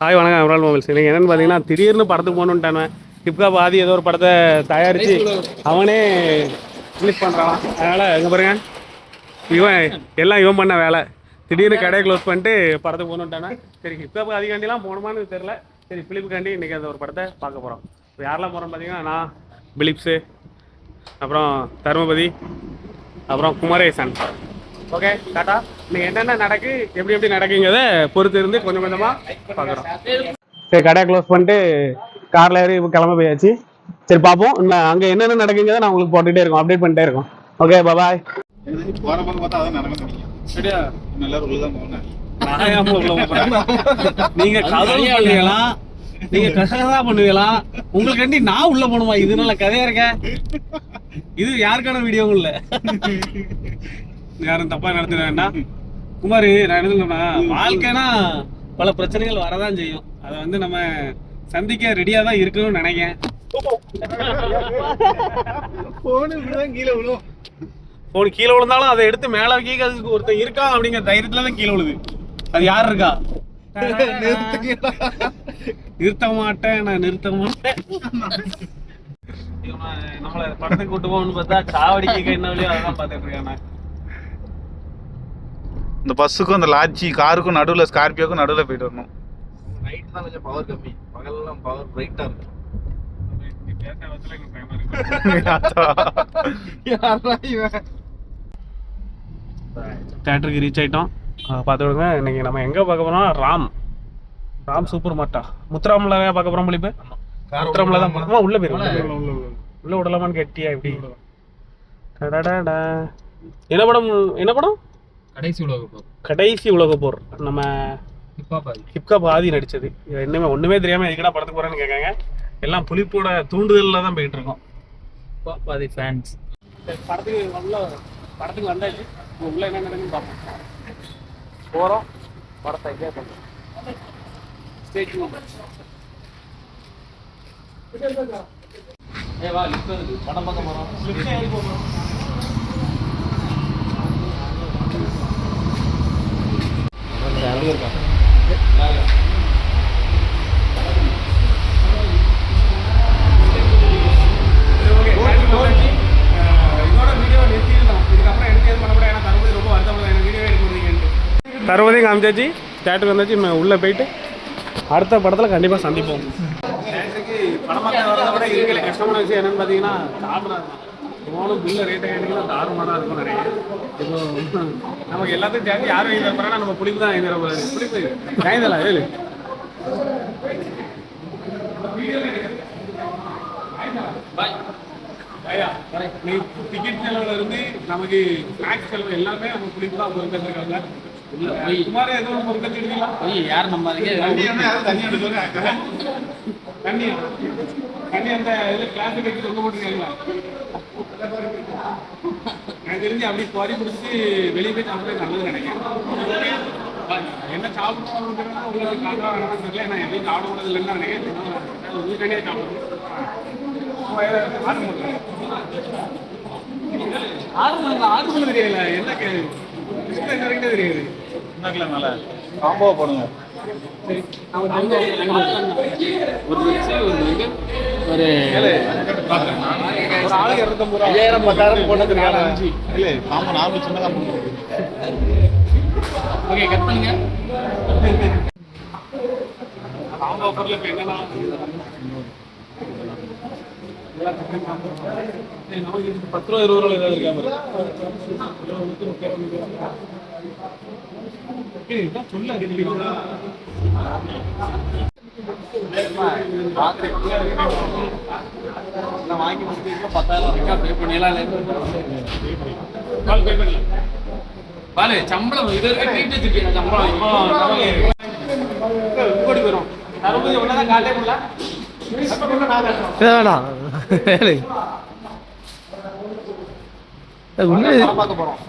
Hi வணக்கம். Emerald mobiles இன்னைக்கு என்னன்னு பார்த்தீங்கன்னா திடீர்னு படத்துக்கு போகணுன்ட்டானே ஹிப்கா பாதி ஏதோ ஒரு படத்தை தயாரித்து அவனே ரிலீஸ் பண்ணுறான் அதனால் எங்கே பாருங்க. இவன் எல்லாம் இவன் பண்ண வேலை. திடீர்னு கடையை க்ளோஸ் பண்ணிட்டு படத்துக்கு போகணுன்ட்டானே சரி ஹிப்காப் அதிகாண்டிலாம் போகணுமான்னு தெரில சரி பிலிப்புக்காண்டி இன்றைக்கி அந்த ஒரு படத்தை பார்க்க போகிறோம் இப்போ யாரெல்லாம் போகிறோம் பார்த்தீங்கன்னா நான் பிலிப்ஸு அப்புறம் தர்மபதி அப்புறம் குமரேசன். ஓகே டாட்டா இன்னைக்கு என்னென்ன நடக்கு எப்படி எப்படி நடக்குங்கிறத பொறுத்து இருந்து கொஞ்சம் கொஞ்சமாக பார்க்குறோம். சரி கடையை க்ளோஸ் பண்ணிட்டு காரில் ஏறி கிளம்ப போயாச்சு. சரி பார்ப்போம். இன்னும் அங்கே என்னென்ன நடக்குங்கிறத நான் உங்களுக்கு போட்டுகிட்டே இருக்கோம் அப்டேட் பண்ணிட்டே இருக்கோம். ஓகே பாய் நீங்க கதவு பண்ணுவீங்களா நீங்க கசகதா பண்ணுவீங்களா? உங்களுக்கு நான் உள்ள போகணுமா? இது நல்ல கதையா இருக்க. இது யாருக்கான வீடியோ இல்ல. யாரும் தப்பா நடத்திட வேண்டாம். குமார் நான் என்ன சொல்றேன்னா வாழ்க்கைனா பல பிரச்சனைகள் வரதான் செய்யும். அதை வந்து நம்ம சந்திக்க ரெடியா தான் இருக்கணும்னு நினைக்கிறேன். போன கீழே விழும். போன் கீழே விழுந்தாலும் அதை எடுத்து மேல வைக்க அதுக்கு ஒருத்தன் இருக்கான் அப்படிங்கிற தைரியத்துல தான் கீழே விழுது. அது யார் இருக்கா? நிறுத்த மாட்டேன் நான் நிறுத்த மாட்டேன். நம்மள படத்துக்கு கூட்டு போகணும்னு பார்த்தா சாவடிக்க என்ன வழியோ அதான் பார்த்துட்டு இருக்கானே. இந்த பஸ்ஸுக்கும் அந்த லாட்சி காருக்கும் நடுவுல ஸ்கார்பியோக்கும் நடுவுல போயிட்டு வரணும். நைட் தான் கொஞ்சம் பவர் கம்மி. பகல்லாம் பவர் பிரைட்டா இருக்கும் தேட்டருக்கு ரீச் ஆயிட்டோம். பார்த்து விடுங்க இன்னைக்கு நம்ம எங்க பார்க்க போறோம் ராம். ராம் சூப்பர் மார்ட்டா முத்துராம்ல பார்க்க போறோம் போலிப்பு. முத்துராம்ல தான் போறோம். உள்ள போயிரும் உள்ள விடலாமான்னு கெட்டியா எப்படி. என்ன படம் என்ன படம்? கடைசி உலக போர். கடைசி உலக போர். நம்ம பாதி ஹிப்காப் ஆதி நடிச்சது. இன்னுமே ஒண்ணுமே தெரியாம எதுக்கடா படத்துக்கு போறேன்னு கேட்காங்க எல்லாம் புலிப்போட தூண்டுதல்ல தான் போயிட்டு இருக்கோம். பாதி ஃபேன்ஸ் படத்துக்கு உள்ள படத்துக்கு வந்தாச்சு உள்ள என்ன நடக்குன்னு பார்ப்போம். போறோம். படத்தை என்ஜாய் பண்ணுறோம் ஸ்டேஜ் ஏ வா லிஃப்ட் வருது படம் பார்க்க போறோம். தருவதையும் காமிச்சாச்சு தேட்டருக்கு வந்தாச்சு உள்ளே போயிட்டு அடுத்த படத்தில் கண்டிப்பாக சந்திப்போம். படம் பார்க்க வரதை விட இருக்கிற கஷ்டமான விஷயம் என்னன்னு பார்த்தீங்கன்னா காமரா போனும் பில்லு ரேட்டை கேட்டீங்கன்னா தாறுமாறாக தான் இருக்கும் நிறைய. இப்போ நமக்கு எல்லாத்தையும் சேர்த்து யார் வாங்கி தரப்போறா நம்ம புளிப்பு தான் வாங்கி தரப்போறாரு புளிப்பு. வாங்கிதலாம் ஏழு. ஐயா நீ டிக்கெட் செலவுல இருந்து நமக்கு ஸ்நாக்ஸ் செலவு எல்லாமே நம்ம புளிப்பு தான் பொறுத்திருக்காங்க சுமார் எதுவும் பொறுத்திருக்கீங்களா யார் நம்ம தண்ணி ஒண்ணு யாரும் தண்ணி எடுக்கணும் தண்ணி. தண்ணி அந்த இதில் கிளாஸ் வச்சு தொங்க போட்டுருக்காங்களா? எனக்கு தெரிஞ்சு அப்படி குவாரி பிடிச்சி வெளியே போய் சாப்பிட்றது நல்லது நினைக்கிறேன். என்ன சாப்பிடணும் உங்களுக்கு தெரியல. நான் எதையும் சாப்பிட கூடாது இல்லைன்னு நினைக்கிறேன் உங்களுக்கு தனியாக சாப்பிடணும் ஆறு ஆறு மணி தெரியல. என்ன கே- கிருஷ்ணா என்ன வரைக்கும் மேல. காம்போ போடுங்க. ஒரு வச்சு ஒரு வந்து ஒரு ஒரு ஆளுக்கு இரநூத்தம்பது ரூபா. ஐயாயிரம் பத்தாயிரம் போட்டது இருக்காடா. அஞ்சு. இல்ல காம்போ நார்மல் சின்னதா போடுங்க ஓகே கட் பண்ணுங்க. காம்போ இப்போ என்னன்னா பத்து ரூபா இருபது ரூபா ஏதாவது இருக்கா சொல்ல நான் வாங்கி பத்தாயிரம் இருக்கா பே பண்ணிடலாம் கால் பண்ணலாம். சம்பளம் இது வரைக்கும் ட்ரீட் சம்பளம் இப்போ கோடி வரும் காட்டே முடியல வேணாம். வேலை உண்மை பார்க்க போறோம்